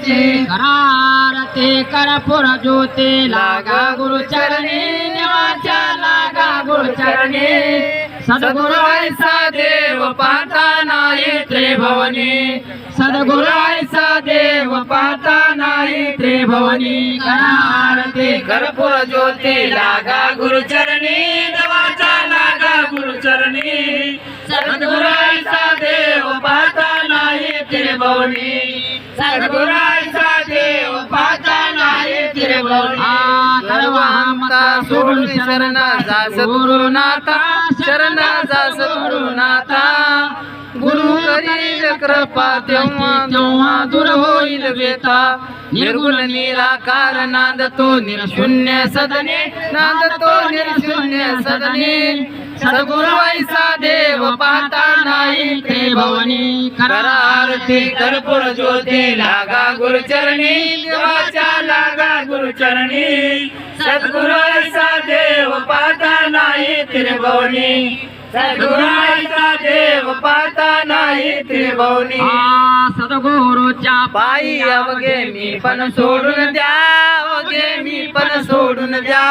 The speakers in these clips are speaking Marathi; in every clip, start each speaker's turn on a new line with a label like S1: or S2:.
S1: गुरुची
S2: करारते करपुर ज्योती. लागा गुरुचरणी देवाच्या लागा गुरुचरणी. सद्गुरु ऐसा देव पाहता नाही त्रिभवनी. सद्गुरु ऐसा देव पाहता नाही त्रिभवनी. करारते
S1: करपुर ज्योती. लागा गुरुचरणी देवाचा लागा गुरुचरणी. चरणी सद्गुरु ऐसा त्रिभुवनी सद्गुराचा देव पाहता नाही त्रिभुवनी
S2: आ सोडून शरण जास गुरुनाथा शरण जा सद्गुरुनाथा. गुरु करील कृपा तेव्हा तेव्हा दूर होईल बेता निर्गुण निराकार नांद तो निर्शून्य सदने नांद तो निर्शून्य सदने. सद्गुरु ऐसा देव पाहता नाही ते भवनी
S1: करा आरती कर्पूर ज्योती लागा गुरुचरणी देवाच्या लागा गुरुचरणी. सद्गुराचा देव पाहता नाही त्रिभुवनी. सद्गुराचा देव पाहता नाही त्रिभुवनी.
S2: सद्गुरुच्या पायी अवघे मी पण सोडून द्या अवघे मी पण सोडून द्या.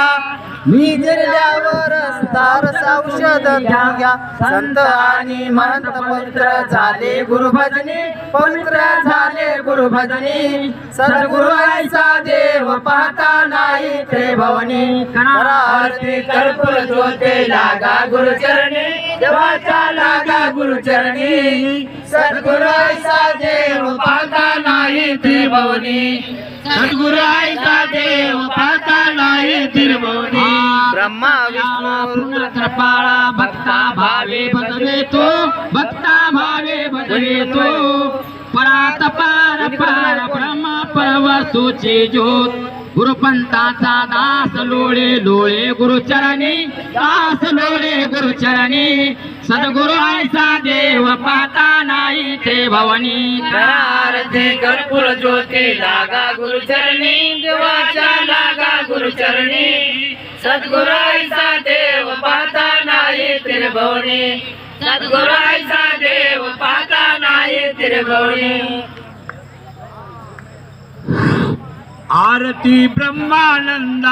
S2: मी जिल्ह्यावर स्तार औषध घ्या संत आणि महंत पवित्र झाले गुरुभजनी पवित्र झाले गुरुभजनी। सद्गुरु देव पाहता नाही ते भवनी करा
S1: आरती कर्पूर ज्योते लागा गुरुचरणी। देवाचा लागा गुरुचरणी। सद्गुराचा देव पाहता नाही त्रिभुवनी सद्गुराचा देव पाहता नाही त्रिभुवनी
S2: ब्रह्मा विष्णू कृपाळा भक्ता भावे भजवे तो. भक्ता भावे भजवे तो. परात पार पार ब्रह्मा परवसूचे ज्योत. गुरुपंताचा दास लोळे लोळे गुरुचरणी. दास लोळे गुरुचरणी. सद्गुरु ते भवानी
S1: आरती कर्पूर ज्योती लागा गुरुचरणी देवाच्या लागा गुरुचरणी. सद्गुरायचा देव पाहता नाही त्रिभुवनी. सद्गुरायचा देव पाहता नाही त्रिभुवनी. आरती ब्रह्मानंदा